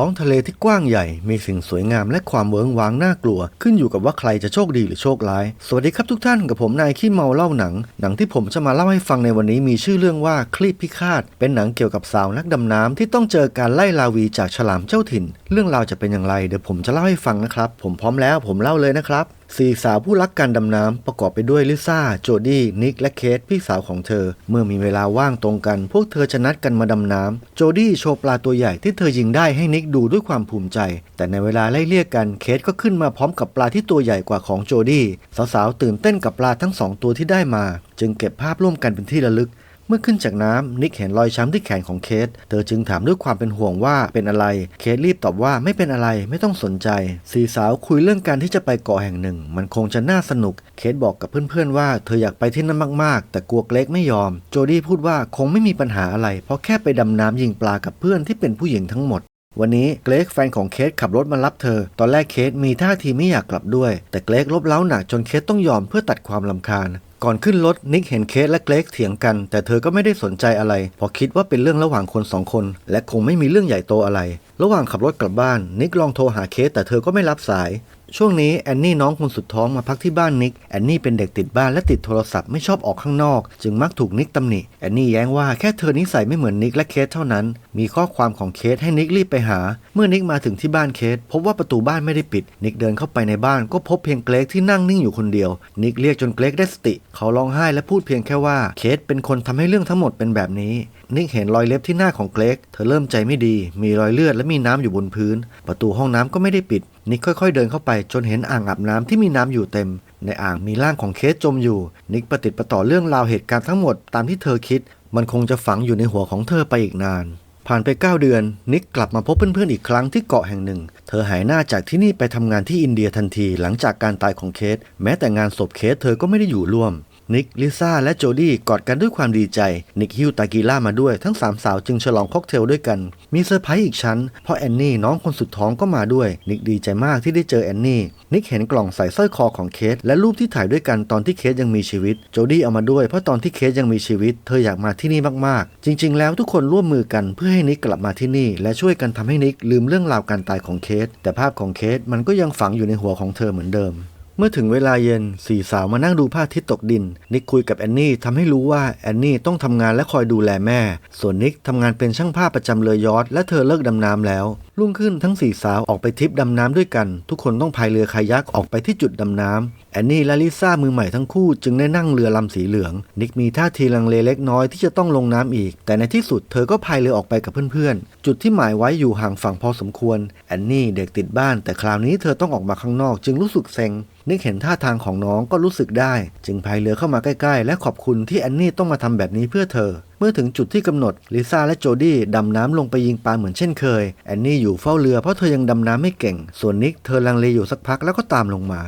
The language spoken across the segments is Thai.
ท้องทะเลที่กว้างใหญ่ มีสิ่งสวยงามและความเวิงว้างน่ากลัว ขึ้นอยู่กับว่าใครจะโชคดีหรือโชคร้าย สวัสดีครับทุกท่านกับผมนายขี้เมาเล่าหนัง หนังที่ผมจะมาเล่าให้ฟังในวันนี้มีชื่อเรื่องว่าคลีปพิฆาต เป็นหนังเกี่ยวกับสาวนักดำน้ำที่ต้องเจอการไล่ลาวีจากฉลามเจ้าถิ่น เรื่องราวจะเป็นอย่างไรเดี๋ยวผมจะเล่าให้ฟังนะครับ ผมพร้อมแล้วผมเล่าเลยนะครับสี่สาวผู้รักการดำน้ำประกอบไปด้วยลิซ่า โจดี้ นิก และเคทพี่สาวของเธอ เมื่อมีเวลาว่างตรงกัน พวกเธอจะนัดกันมาดำน้ำ โจดี้โชว์ปลาตัวใหญ่ที่เธอยิงได้ให้นิกดูด้วยความภูมิใจ แต่ในเวลาไล่เลี่ยกัน เคทก็ขึ้นมาพร้อมกับปลาที่ตัวใหญ่กว่าของโจดี้ สาวๆตื่นเต้นกับปลาทั้งสองตัวที่ได้มา จึงเก็บภาพร่วมกันเป็นที่ระลึก เมื่อขึ้นจากน้ำนิกเห็นรอยช้ำที่แขนของเคสเธอจึงถามด้วยความเป็นห่วงว่าเป็นอะไร เคสรีบตอบว่าไม่เป็นอะไรไม่ต้องสนใจ สีสาวคุยเรื่องการที่จะไปเกาะแห่งหนึ่ง มันคงจะน่าสนุก เคสบอกกับเพื่อนๆว่าเธออยากไปที่นั่นมากๆ แต่กลัวเกรกไม่ยอม โจดี้พูดว่าคงไม่มีปัญหาอะไร เพราะแค่ไปดำน้ำยิงปลากับเพื่อนที่เป็นผู้หญิงทั้งหมดวันนี้เกรกแฟนของเคสขับรถมารับเธอ ตอนแรกเคสมีท่าทีไม่อยากกลับด้วย แต่เกรกลบเล้าหนักจนเคสต้องยอมเพื่อตัดความลำคาญก่อนขึ้นรถนิกเห็นเคสและเกรกเถียงกัน แต่เธอก็ไม่ได้สนใจอะไรเพราะคิดว่าเป็นเรื่องระหว่างคนสองคน และคงไม่มีเรื่องใหญ่โตอะไร ระหว่างขับรถกลับบ้าน นิกลองโทรหาเคสแต่เธอก็ไม่รับสาย ช่วงนี้แอนนี่น้องคนสุดท้องมาพักที่บ้านนิกแอนนี่เป็นเด็กติดบ้านและติดโทรศัพท์ไม่ชอบออกข้างนอก จึงมักถูกนิกตำหนิแอนนี่แย้งว่าแค่เธอนิสัยไม่เหมือนนิกและเคสเท่านั้น มีข้อความของเคสให้นิกรีบไปหา เมื่อนิกมาถึงที่บ้านเคสพบว่าประตูบ้านไม่ได้ปิด นิกเดินเข้าไปในบ้านก็พบเพียงเกรกที่นั่งนิ่งอยู่คนเดียว นิกเรียกจนเกรกได้สติ เขาร้องไห้และพูดเพียงแค่ว่าเคสเป็นคนทำให้เรื่องทั้งหมดเป็นแบบนี้ นิกเห็นรอยเล็บที่หน้าของเกรกเธอเริ่มใจไม่ดี มีรอยเลือดและมีน้ำอยู่บนพื้น ประตูห้องน้ำก็ไม่ได้ปิด นิกค่อยๆเดินเข้าไปจนเห็นอ่างอาบน้ำที่มีน้ำอยู่เต็ม ในอ่างมีร่างของเคสจมอยู่ นิกประติดประต่อเรื่องราวเหตุการณ์ทั้งหมดตามที่เธอคิด มันคงจะฝังอยู่ในหัวของเธอไปอีกนาน ผ่านไป 9 เดือน นิกกลับมาพบเพื่อนๆอีกครั้งที่เกาะแห่งหนึ่ง เธอหายหน้าจากที่นี่ไปทำงานที่อินเดียทันที หลังจากการตายของเคส แม้แต่งานศพเคสเธอก็ไม่ได้อยู่ร่วม นิก ลิซ่า และโจดี้กอดกันด้วยความดีใจ นิกฮิวตากีล่ามาด้วย ทั้งสามสาวจึงฉลองค็อกเทลด้วยกัน มีเซอร์ไพรส์อีกชั้น เพราะแอนนี่น้องคนสุดท้องก็มาด้วย นิกดีใจมากที่ได้เจอแอนนี่ นิกเห็นกล่องใส่สร้อยคอของเคส และรูปที่ถ่ายด้วยกันตอนที่เคสยังมีชีวิต โจดี้เอามาด้วยเพราะตอนที่เคสยังมีชีวิต เธออยากมาที่นี่มากๆ จริง ๆ แล้วทุกคนร่วมมือกันเพื่อให้นิกกลับมาที่นี่ และช่วยกันทำให้นิกลืมเรื่องราวการตายของเคส แต่ภาพของเคสมันก็ยังฝังอยู่ในหัวของเธอเหมือนเดิม เมื่อถึงเวลาเย็นสี่สาวมานั่งดูผ้าทิตตกดิน นิกคุยกับแอนนี่ทำให้รู้ว่าแอนนี่ต้องทำงานและคอยดูแลแม่ ส่วนนิกทำงานเป็นช่างภาพประจำเรือยอทและเธอเลิกดำน้ำแล้ว รุ่งขึ้นทั้งสี่สาวออกไปทริปดำน้ำด้วยกัน ทุกคนต้องพายเรือคายักออกไปที่จุดดำน้ำ แอนนี่และลิซ่ามือใหม่ทั้งคู่จึงได้นั่งเรือลำสีเหลือง นิกมีท่าทีลังเลเล็กน้อยที่จะต้องลงน้ำอีก แต่ในที่สุดเธอก็พายเรือออกไปกับเพื่อนๆ จุดที่หมายไว้อยู่ห่างฝั่งพอสมควร แอนนี่เด็กติดบ้าน แต่คราวนี้เธอต้องออกมาข้างนอกจึงรู้สึกเซ็งนิกเห็นท่าทางของน้องก็รู้สึกได้ จึงพายเรือเข้ามาใกล้ ๆ และขอบคุณที่แอนนี่ต้องมาทำแบบนี้เพื่อเธอ เมื่อถึงจุดที่กำหนดลิซ่าและโจดี้ดำน้ำลงไปยิงปลาเหมือนเช่นเคยแอนนี่อยู่เฝ้าเรือเพราะเธอยังดำน้ำไม่เก่ง ส่วนนิกเธอลังเลอยู่สักพักแล้วก็ตามลงมา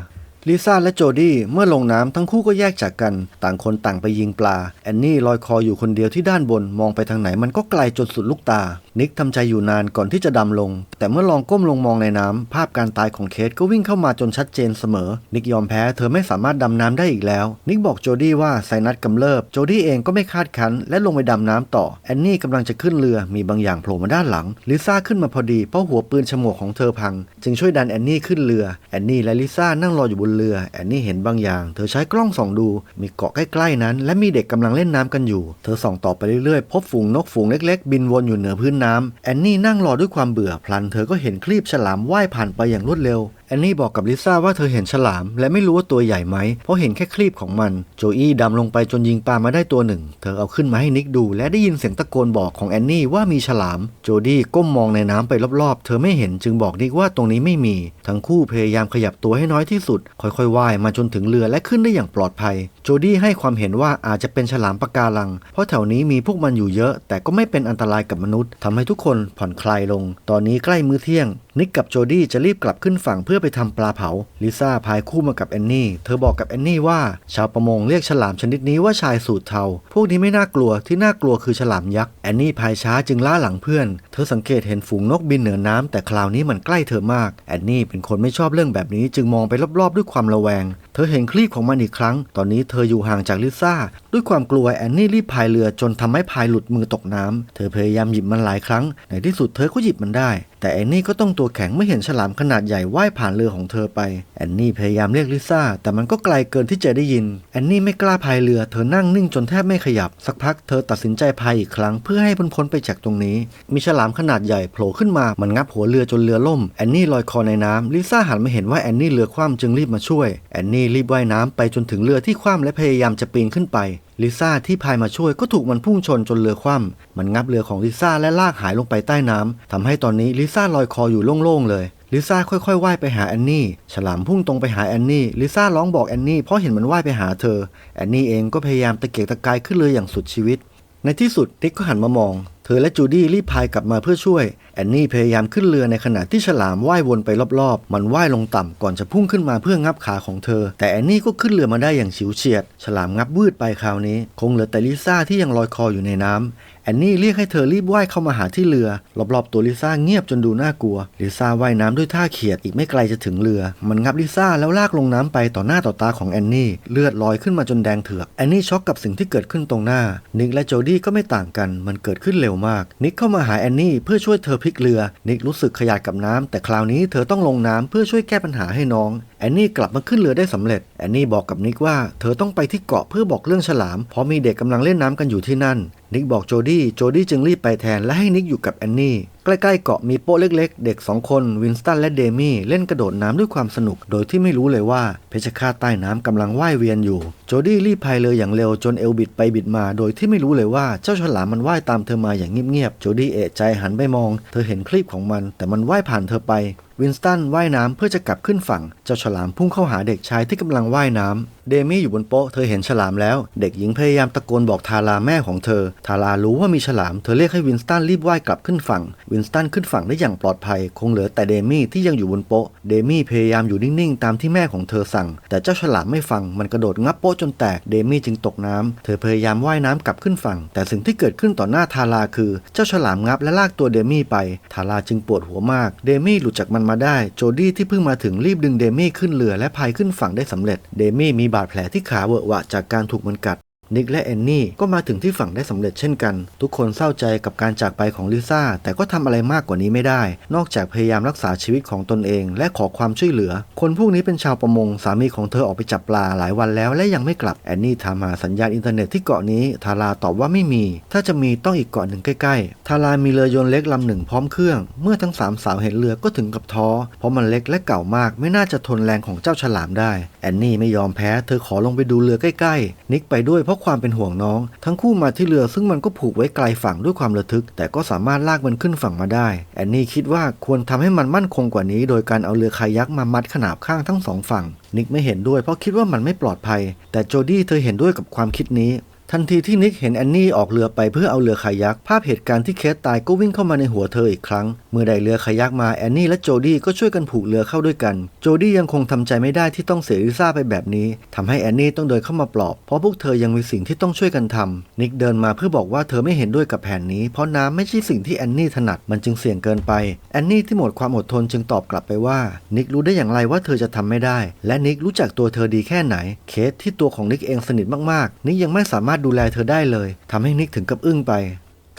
ลิซ่าและโจดี้เมื่อลงน้ำทั้งคู่ก็แยกจากกัน ต่างคนต่างไปยิงปลา แอนนี่ลอยคออยู่คนเดียวที่ด้านบนมองไปทางไหนมันก็ไกลจนสุดลูกตา นิกทำใจอยู่นานก่อนที่จะดำลง แต่เมื่อลองก้มลงมองในน้ำภาพการตายของเคสก็วิ่งเข้ามาจนชัดเจนเสมอ นิกยอมแพ้เธอไม่สามารถดำน้ำได้อีกแล้ว นิกบอกโจดี้ว่าไซนัสกำเริบ โจดี้เองก็ไม่คาดคั้น และลงไปดำน้ำต่อ แอนนี่กำลังจะขึ้นเรือมีบางอย่างโผล่มาด้านหลัง ลิซ่าขึ้นมาพอดีเพราะหัวปืนฉมวกของเธอพัง จึงช่วยดันแอนนี่ขึ้นเรือ แอนนี่และลิซ่านั่งรออยู่บนเรือ แอนนี่เห็นบางอย่าง เธอใช้กล้องส่องดู มีเกาะใกล้ๆนั้น และมีเด็กกำลังเล่นน้ำกันอยู่ เธอส่องต่อไปเรื่อยๆ พบฝูงนกฝูงเล็ก ๆ บินวนอยู่เหนือพื้นน้ำแอนนี่นั่งรอด้วยความเบื่อพลันเธอก็เห็นคลีบฉลามว่ายผ่านไปอย่างรวดเร็ว แอนนี่บอกกับลิซ่าว่าเธอเห็นฉลาม และไม่รู้ว่าตัวใหญ่ไหม เพราะเห็นแค่คลีบของมัน โจอี้ดำลงไปจนยิงปลามาได้ตัวหนึ่ง เธอเอาขึ้นมาให้นิกดู และได้ยินเสียงตะโกนบอกของแอนนี่ว่ามีฉลาม โจดี้ก้มมองในน้ำไปรอบๆ เธอไม่เห็นจึงบอกนิกว่าตรงนี้ไม่มี ทั้งคู่พยายามขยับตัวให้น้อยที่สุด ค่อยๆว่ายมาจนถึงเรือและขึ้นได้อย่างปลอดภัย โจดี้ให้ความเห็นว่าอาจจะเป็นฉลามปะการัง เพราะแถวนี้มีพวกมันอยู่เยอะ แต่ก็ไม่เป็นอันตรายกับมนุษย์ทำให้ทุกคนผ่อนคลายลง ตอนนี้ใกล้มื้อเที่ยง นิกกับโจดี้จะรีบกลับขึ้นฝั่งเพื่อไปทำปลาเผา ลิซ่าพายคู่มากับแอนนี่ เธอบอกกับแอนนี่ว่า ชาวประมงเรียกฉลามชนิดนี้ว่าชายสูตรเทา พวกนี้ไม่น่ากลัว ที่น่ากลัวคือฉลามยักษ์ แอนนี่พายช้าจึงล่าหลังเพื่อน เธอสังเกตเห็นฝูงนกบินเหนือน้ำแต่คราวนี้มันใกล้เธอมาก แอนนี่เป็นคนไม่ชอบเรื่องแบบนี้ จึงมองไปรอบๆ ด้วยความระแวง เธอเห็นคลีบของมันอีกครั้ง ตอนนี้เธออยู่ห่างจากลิซ่า ด้วยความกลัวแอนนี่รีบพายเรือจนทำให้พายหลุดมือตกน้ำเธอพยายามหยิบมันหลายครั้ง ในที่สุดเธอก็หยิบมันได้แต่แอนนี่ก็ต้องตัวแข็งไม่เห็นฉลามขนาดใหญ่ว่ายผ่านเรือของเธอไป แอนนี่พยายามเรียกลิซ่า แต่มันก็ไกลเกินที่จะได้ยิน แอนนี่ไม่กล้าพายเรือ เธอนั่งนิ่งจนแทบไม่ขยับ สักพักเธอตัดสินใจพายอีกครั้งเพื่อให้พ้นพ้นไปจากตรงนี้ มีฉลามขนาดใหญ่โผล่ขึ้นมา มันงับหัวเรือจนเรือล่ม แอนนี่ลอยคอในน้ำลิซ่าหันมาเห็นว่าแอนนี่เรือคว่ำจึงรีบมาช่วย แอนนี่รีบว่ายน้ำไปจนถึงเรือที่คว่ำและพยายามจะปีนขึ้นไป ลิซ่าที่พายมาช่วยก็ถูกมันพุ่งชนจนเรือคว่ำมันงับเรือของลิซ่าและลากหายลงไปใต้น้ำทำให้ตอนนี้ลิซ่าลอยคออยู่โล่งๆเลยลิซ่าค่อยๆว่ายไปหาแอนนี่ ฉลามพุ่งตรงไปหาแอนนี่ ลิซ่าร้องบอกแอนนี่เพราะเห็นมันว่ายไปหาเธอ แอนนี่เองก็พยายามตะเกียกตะกายขึ้นเรืออย่างสุดชีวิต ในที่สุดนิกก็หันมามอง เธอและจูดี้รีบพายกลับมาเพื่อช่วย แอนนี่พยายามขึ้นเรือในขณะที่ฉลามว่ายวนไปรอบๆ มันว่ายลงต่ำก่อนจะพุ่งขึ้นมาเพื่องับขาของเธอ แต่แอนนี่ก็ขึ้นเรือมาได้อย่างฉิวเฉียด ฉลามงับวืดไปคราวนี้ คงเหลือแต่ลิซ่าที่ยังลอยคออยู่ในน้ำแอนนี่เรียกให้เธอรีบว่ายเข้ามาหาที่เรือ รอบๆ ตัวลิซ่าเงียบจนดูน่ากลัว ลิซ่าว่ายน้ำด้วยท่าเขียดอีกไม่ไกลจะถึงเรือ มันงับลิซ่าแล้วลากลงน้ำไปต่อหน้าต่อตาของแอนนี่ เลือดลอยขึ้นมาจนแดงเถือก แอนนี่ช็อกกับสิ่งที่เกิดขึ้นตรงหน้า นิกและโจดี้ก็ไม่ต่างกัน มันเกิดขึ้นเร็วมาก นิกเข้ามาหาแอนนี่เพื่อช่วยเธอพลิกเรือ นิกรู้สึกขยาดกับน้ำแต่คราวนี้เธอต้องลงน้ำเพื่อช่วยแก้ปัญหาให้น้อง แอนนี่กลับมาขึ้นเรือได้สำเร็จ แอนนี่บอกกับนิกว่าเธอต้องไปที่เกาะเพื่อบอกเรื่องฉลาม เพราะมีเด็กกำลังเล่นน้ำกันอยู่ที่นั่น นิกบอกโจดี้ โจดี้จึงรีบไปแทนและให้นิกอยู่กับแอนนี่ ใกล้ๆเกาะมีโป๊ะเล็กๆ เด็กสองคน วินสตันและเดมี่เล่นกระโดดน้ำด้วยความสนุก โดยที่ไม่รู้เลยว่าเพชฌฆาตใต้น้ำกำลังว่ายเวียนอยู่ โจดี้รีบพายเรืออย่างเร็วจนเอลบิดไปบิดมา โดยที่ไม่รู้เลยว่าเจ้าฉลามมันว่ายตามเธอมาอย่างเงียบๆ โจดี้เอะใจหันไปมอง เธอเห็นคลิปของมัน แต่มันว่ายผ่านเธอไป วินสตันว่ายน้ำเพื่อจะกลับขึ้นฝั่ง เจ้าฉลามพุ่งเข้าหาเด็กชายที่กำลังว่ายน้ำเดมี่อยู่บนโป๊ะเธอเห็นฉลามแล้ว เด็กหญิงพยายามตะโกนบอกทาราแม่ของเธอ ทารารู้ว่ามีฉลาม เธอเรียกให้วินสตันรีบว่ายกลับขึ้นฝั่ง วินสตันขึ้นฝั่งได้อย่างปลอดภัย คงเหลือแต่เดมี่ที่ยังอยู่บนโป๊ะ เดมี่พยายามอยู่นิ่งๆ ตามที่แม่ของเธอสั่ง แต่เจ้าฉลามไม่ฟัง มันกระโดดงับโป๊ะจนแตกเดมี่จึงตกน้ำเธอพยายามว่ายน้ำกลับขึ้นฝั่ง แต่สิ่งที่เกิดขึ้นต่อหน้าทาราคือ เจ้าฉลามงับและลากตัวเดมี่ไป ทาราจึงปวดหัวมาก เดมี่หลุดจากมันมาได้ โจดี้ที่เพิ่งมาถึงรีบดึงเดมี่ขึ้นเรือและพายขึ้นฝั่งได้สำเร็จ เดมี่มีบาดแผลที่ขาเวอะหวะจากการถูกมันกัด นิกและแอนนี่ก็มาถึงที่ฝั่งได้สำเร็จเช่นกัน ทุกคนเศร้าใจกับการจากไปของลิซ่าแต่ก็ทำอะไรมากกว่านี้ไม่ได้ นอกจากพยายามรักษาชีวิตของตนเอง และขอความช่วยเหลือ คนพวกนี้เป็นชาวประมงสามีของเธอออกไปจับปลาหลายวันแล้วและยังไม่กลับแอนนี่ถามหาสัญญาณอินเทอร์เน็ตที่เกาะนี้ทาราตอบว่าไม่มี ถ้าจะมีต้องอีกเกาะหนึ่งใกล้ๆทารามีเรือยนต์เล็กลำหนึ่งพร้อมเครื่อง เมื่อทั้งสามสาวเห็นเรือก็ถึงกับท้อเพราะมันเล็กและเก่ามากไม่น่าจะทนแรงของเจ้าฉลามได้แอนนี่ไม่ยอมแพ้ เธอขอลงไปดูเรือใกล้ๆ นิกไปด้วยเพราะความเป็นห่วงน้อง ทั้งคู่มาที่เรือซึ่งมันก็ผูกไว้ไกลฝั่งด้วยความระทึก แต่ก็สามารถลากมันขึ้นฝั่งมาได้ แอนนี่คิดว่าควรทำให้มันมั่นคงกว่านี้ โดยการเอาเรือคายักมามัดขนาบข้างทั้งสองฝั่งนิกไม่เห็นด้วยเพราะคิดว่ามันไม่ปลอดภัย แต่โจดี้เธอเห็นด้วยกับความคิดนี้ ทันทีที่นิกเห็นแอนนี่ออกเรือไปเพื่อเอาเรือคายักภาพเหตุการณ์ที่เคสตายก็วิ่งเข้ามาในหัวเธออีกครั้ง เมื่อได้เรือคายักมาแอนนี่และโจดี้ก็ช่วยกันผูกเรือเข้าด้วยกัน โจดี้ยังคงทำใจไม่ได้ที่ต้องเสียลิซ่าไปแบบนี้ทำให้แอนนี่ต้องเดินเข้ามาปลอบ เพราะพวกเธอยังมีสิ่งที่ต้องช่วยกันทำนิกเดินมาเพื่อบอกว่าเธอไม่เห็นด้วยกับแผนนี้ เพราะน้ำไม่ใช่สิ่งที่แอนนี่ถนัดมันจึงเสี่ยงเกินไปแอนนี่ที่หมดความอดทนจึงตอบกลับไปว่านิกรู้ได้อย่างไรว่าเธอจะทำไม่ได้ และนิกรู้จักตัวเธอดีแค่ไหน เคสที่ตัวของนิกเองสนิทมากๆนิกยังไม่สามารถดูแลเธอได้เลยทำให้นิกถึงกับอึ้งไป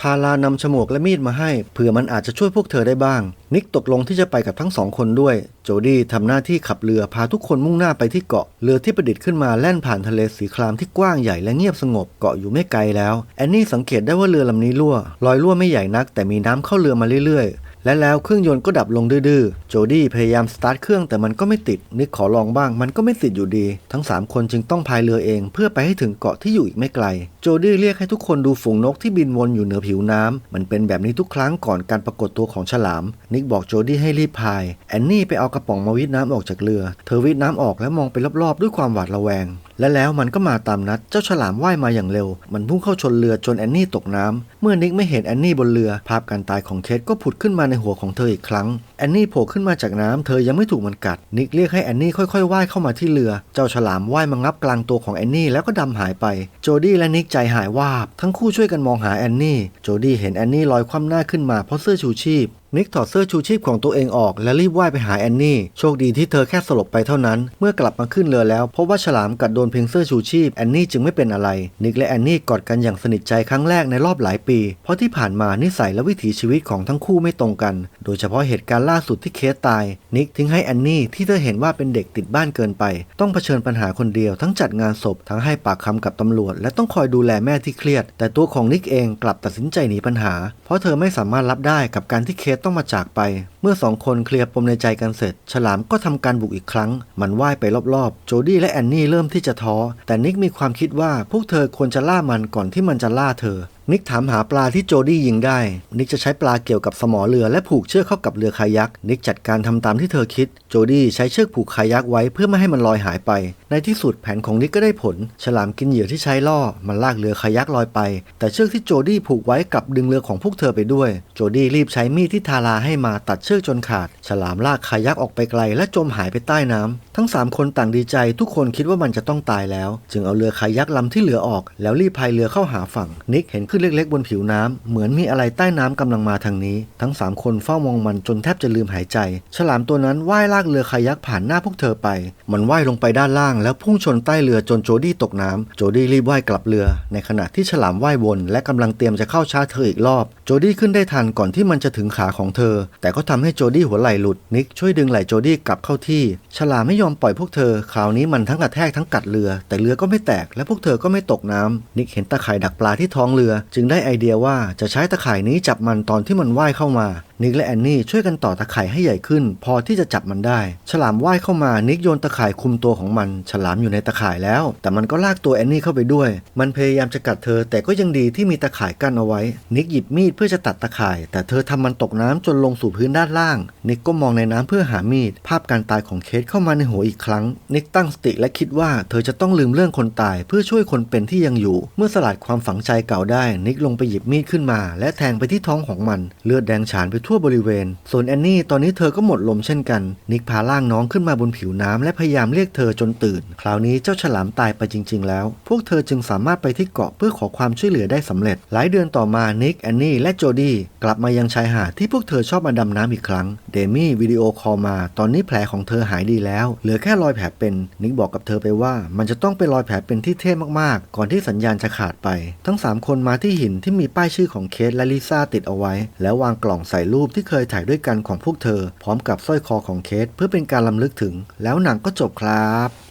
ทารานำฉมวกและมีดมาให้เผื่อมันอาจจะช่วยพวกเธอได้บ้าง นิกตกลงที่จะไปกับทั้งสองคนด้วย โจดี้ทำหน้าที่ขับเรือพาทุกคนมุ่งหน้าไปที่เกาะเรือที่ประดิษฐ์ขึ้นมาแล่นผ่านทะเลสีครามที่กว้างใหญ่และเงียบสงบเกาะอยู่ไม่ไกลแล้วแอนนี่สังเกตได้ว่าเรือลำนี้รั่วรอยรั่วไม่ใหญ่นัก แต่มีน้ำเข้าเรือมาเรื่อยๆ และแล้วเครื่องยนต์ก็ดับลงดื้อๆ โจดี้พยายามสตาร์ทเครื่องแต่มันก็ไม่ติด นิกขอลองบ้างมันก็ไม่ติดอยู่ดี ทั้ง 3 คนจึงต้องพายเรือเอง เพื่อไปให้ถึงเกาะที่อยู่อีกไม่ไกล โจดี้เรียกให้ทุกคนดูฝูงนกที่บินวนอยู่เหนือผิวน้ำมันเป็นแบบนี้ทุกครั้งก่อนการปรากฏตัวของฉลาม นิกบอกโจดี้ให้รีบพาย แอนนี่ไปเอากระป๋องมาวิดน้ำออกจากเรือ เธอวิดน้ำออกแล้วมองไปรอบๆ ด้วยความหวาดระแวง และแล้วมันก็มาตามนัด เจ้าฉลามว่ายมาอย่างเร็ว มันพุ่งเข้าชนเรือจนแอนนี่ตกน้ำเมื่อนิกไม่เห็นแอนนี่บนเรือ ภาพการตายของเคทก็ผุดขึ้นมาในหัวของเธออีกครั้ง แอนนี่โผล่ขึ้นมาจากน้ำเธอยังไม่ถูกมันกัด นิกเรียกให้แอนนี่ค่อยๆว่ายเข้ามาที่เรือ เจ้าฉลามว่ายมางับกลางตัวของแอนนี่แล้วก็ดำหายไป โจดี้และนิกใจหายวาบ ทั้งคู่ช่วยกันมองหาแอนนี่ โจดี้เห็นแอนนี่ลอยคว่ำหน้าขึ้นมาเพราะเสื้อชูชีพ นิกถอดเสื้อชูชีพของตัวเองออกและรีบว่ายไปหาแอนนี่ โชคดีที่เธอแค่สลบไปเท่านั้น เมื่อกลับมาขึ้นเรือแล้วพบว่าฉลามกัดโดนเพียงเสื้อชูชีพแอนนี่จึงไม่เป็นอะไร นิกและแอนนี่กอดกันอย่างสนิทใจครั้งแรกในรอบหลายปี เพราะที่ผ่านมานิสัยและวิถีชีวิตของทั้งคู่ไม่ตรงกัน โดยเฉพาะเหตุการณ์ล่าสุดที่เคสตาย นิกทิ้งให้แอนนี่ที่เธอเห็นว่าเป็นเด็กติดบ้านเกินไป ต้องเผชิญปัญหาคนเดียว ทั้งจัดงานศพทั้งให้ปากคำกับตำรวจ และต้องคอยดูแลแม่ที่เครียด แต่ตัวของนิกเองกลับตัดสินใจหนีปัญหา เพราะเธอไม่สามารถรับได้กับการที่เคสต้องมาจากไป เมื่อสองคนเคลียร์ปมในใจกันเสร็จ ฉลามก็ทำการบุกอีกครั้ง มันว่ายไปรอบๆ โจดี้และแอนนี่เริ่มที่จะท้อ แต่นิกมีความคิดว่าพวกเธอควรจะล่ามันก่อนที่มันจะล่าเธอ นิกถามหาปลาที่โจดี้ยิงได้ นิกจะใช้ปลาเกี่ยวกับสมอเรือและผูกเชือกเข้ากับเรือคายัก นิกจัดการทำตามที่เธอคิด โจดี้ใช้เชือกผูกคายักไว้เพื่อไม่ให้มันลอยหายไป ในที่สุดแผนของนิกก็ได้ผล ฉลามกินเหยื่อที่ใช้ล่อ มันลากเรือคายักลอยไป แต่เชือกที่โจดี้ผูกไว้กลับดึงเรือของพวกเธอไปด้วย โจดี้รีบใช้มีดที่ทาราให้มาตัดเชือกจนขาด ฉลามลากคายักออกไปไกล และจมหายไปใต้น้ำทั้งสามคนต่างดีใจ ทุกคนคิดว่ามันจะต้องตายแล้ว จึงเอาเรือคายักลำที่เหลือออก แล้วรีบพายเรือเข้าหาฝั่ง นิกเห็นขึ้นเล็กๆบนผิวน้ำเหมือนมีอะไรใต้น้ำกำลังมาทางนี้ ทั้งสามคนเฝ้ามองมันจนแทบจะลืมหายใจ ฉลามตัวนั้นว่ายลากเรือคายักผ่านหน้าพวกเธอไป มันว่ายลงไปด้านล่าง แล้วพุ่งชนใต้เรือจนโจดี้ตกน้ำโจดี้รีบว่ายกลับเรือ ในขณะที่ฉลามว่ายวนและกำลังเตรียมจะเข้าชาร์จเธออีกรอบ โจดี้ขึ้นได้ทันก่อนที่มันจะถึงขาของเธอ แต่ก็ทำให้โจดี้หัวไหล่หลุด นิกช่วยดึงไหล่โจดี้กลับเข้าที่ ฉลามไม่ยอมปล่อยพวกเธอ คราวนี้มันทั้งกระแทกทั้งกัดเรือ แต่เรือก็ไม่แตกและพวกเธอก็ไม่ตกน้ำนิกเห็นตะข่ายดักปลาที่ท้องเรือจึงได้ไอเดียว่าจะใช้ตะข่ายนี้จับมันตอนที่มันว่ายเข้ามา นิกและแอนนี่ช่วยกันต่อตะข่ายให้ใหญ่ขึ้น พอที่จะจับมันได้ ฉลามว่ายเข้ามานิกโยนตะข่ายคุมตัวของมัน ฉลามอยู่ในตะข่ายแล้ว แต่มันก็ลากตัวแอนนี่เข้าไปด้วย มันพยายามจะกัดเธอ แต่ก็ยังดีที่มีตะข่ายกั้นเอาไว้ นิกหยิบมีดเพื่อจะตัดตะข่าย แต่เธอทำมันตกน้ำจนลงสู่พื้นด้านล่าง นิกก็มองในน้ำเพื่อหามีด ภาพการตายของเคสเข้ามาในหัวอีกครั้ง นิกตั้งสติและคิดว่าเธอจะต้องลืมเรื่องคนตายเพื่อช่วยคนเป็นที่ยังอยู่ เมื่อสลัดความฝังใจเก่าได้นิกลงไปหยิบมีดขึ้นมา และแทงไปที่ท้องของมัน เลือดแดงฉานไปทั่วบริเวณ ส่วนแอนนี่ตอนนี้เธอก็หมดลมเช่นกัน นิกพาล่างน้องขึ้นมาบนผิวน้ำและพยายามเรียกเธอจนตื่น คราวนี้เจ้าฉลามตายไปจริง ๆ แล้ว พวกเธอจึงสามารถไปที่เกาะเพื่อขอความช่วยเหลือได้สำเร็จ หลายเดือนต่อมานิกแอนนี่และโจดี้กลับมายังชายหาดที่พวกเธอชอบมาดำน้ำอีกครั้ง เดมี่วิดีโอคอลมา ตอนนี้แผลของเธอหายดีแล้ว เหลือแค่รอยแผลเป็น นิกบอกกับเธอไปว่า มันจะต้องเป็นรอยแผลเป็นที่เท่มากๆ ก่อนที่สัญญาณจะขาดไป ทั้งสามคนมาที่หินที่มีป้ายชื่อของเคสและลิซ่าติดเอาไว้ แล้ววางกล่องใส่รูปที่เคยถ่ายด้วยกันของพวกเธอ พร้อมกับสร้อยคอของเคสเพื่อเป็นการลำลึกถึง แล้วหนังก็จบครับ